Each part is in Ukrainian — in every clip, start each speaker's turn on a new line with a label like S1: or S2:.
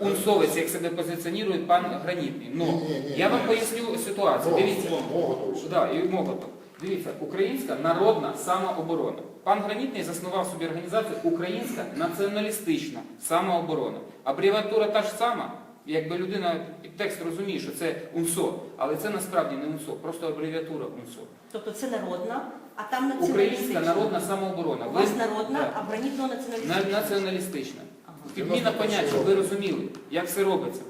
S1: унсовець, як себе позиціонує пан Гранітний.
S2: Ні-ні-ні.
S1: я вам поясню ситуацію. Дивіться. Да, і Моготов. Дивіться, Українська народна самооборона. Пан Гранітний заснував собі організацію Українська націоналістична самооборона. Абревіатура та ж сама, якби людина під текст розуміє, що це УНСО, але це насправді не УНСО, просто абревіатура УНСО.
S3: Тобто це народна, а там
S1: Українська народна самооборона.
S3: У
S1: Ви-
S3: вас народна,
S1: Да.
S3: а бранітно
S1: На-
S3: націоналістична.
S1: націоналістична.
S3: Ага.
S1: Підміна понять, щоб ви розуміли, як все робиться.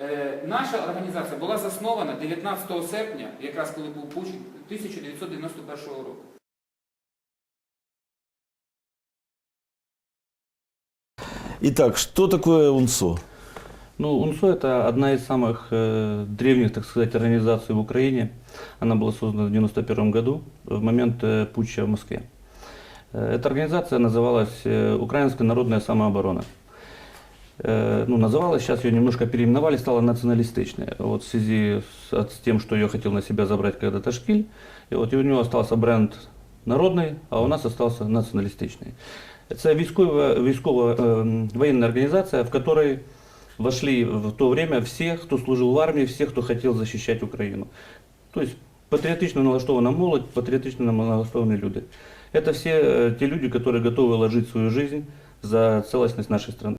S1: Е, наша організація була заснована 19 серпня, якраз коли був путч 1991 року.
S4: Итак, что такое УНСО?
S5: Ну, УНСО это одна из самых э, древних, так сказать, организаций в Украине. Она была создана в 91 году, в момент э, путча в Москве. Э, эта организация называлась э, Украинская народная самооборона. Э, ну, называлась, сейчас ее немножко переименовали, стала националистичной. Вот в связи с, от- с тем, что ее хотел на себя забрать когда-то Шкиль, и вот и у него остался бренд народный, а у нас остался националистичный. Это військова, військова э, военная организация, в которой вошли в то время все, кто служил в армии, все, кто хотел защищать Украину. То есть патриотично налаштована молодь, патриотично налаштованные люди. Это все э, те люди, которые готовы ложить свою жизнь за целостность нашей страны.